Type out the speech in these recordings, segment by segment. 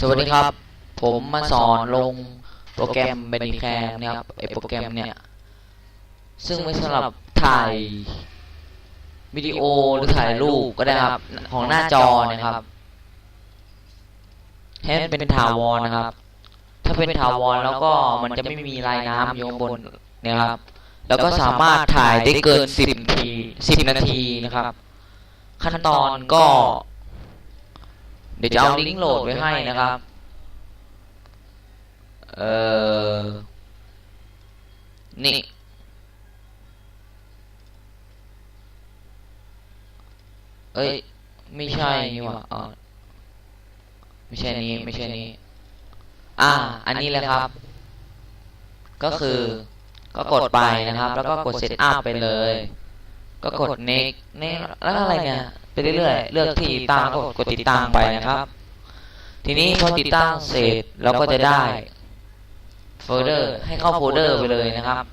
สวัสดีครับ ผมมาสอนลงโปรแกรมเบนิแคมนะครับไอโปรแกรมเนี่ย ซึ่งไว้สำหรับถ่ายวิดีโอหรือถ่ายรูปก็ได้ครับ ของหน้าจอนะครับให้มันเป็นถาวรนะครับ ถ้าเป็นถาวรแล้วก็มันจะไม่มีลายน้ำอยู่บนนะครับ แล้วก็สามารถถ่ายได้เกินสิบนาทีสิบนาทีนะครับ ขั้นตอนก็ เดี๋ยวจะเอาลิงก์โหลดไว้ให้นะครับ เออนี่ เอ้ย ไม่ใช่นี่หว่าอ๋อไม่ใช่นี้ ไม่ใช่นี้ อ่า อันนี้แหละครับ ก็คือ ก็กดไปนะครับ แล้วก็กด set up ไปเลย ก็กด next next แล้วอะไรเนี่ยไปเรื่อยๆเลือกที่ติดตั้งก็กดติดตั้งไปนะครับ ทีนี้พอติดตั้งเสร็จเราก็จะได้โฟลเดอร์ให้เข้าโฟลเดอร์ไปเลยนะครับ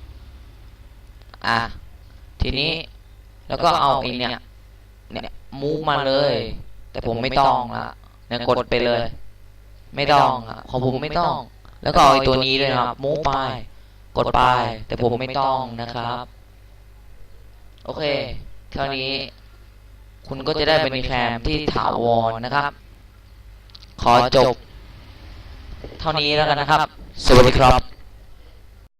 อะทีนี้แล้วก็เอาไอ้เนี่ยเนี่ยมูฟมาเลย แต่ผมไม่ต้องละเนี่ยกดไปเลย ไม่ต้องอะของผมไม่ต้อง แล้วก็เอาไอ้ตัวนี้ด้วยนะครับมูฟไป กดไป แต่ผมไม่ต้องนะครับ โอเค เท่านี้ คุณก็จะได้เป็นแคมที่ถาวรนะครับ ขอจบ เท่านี้แล้วกันนะครับ สวัสดีครับ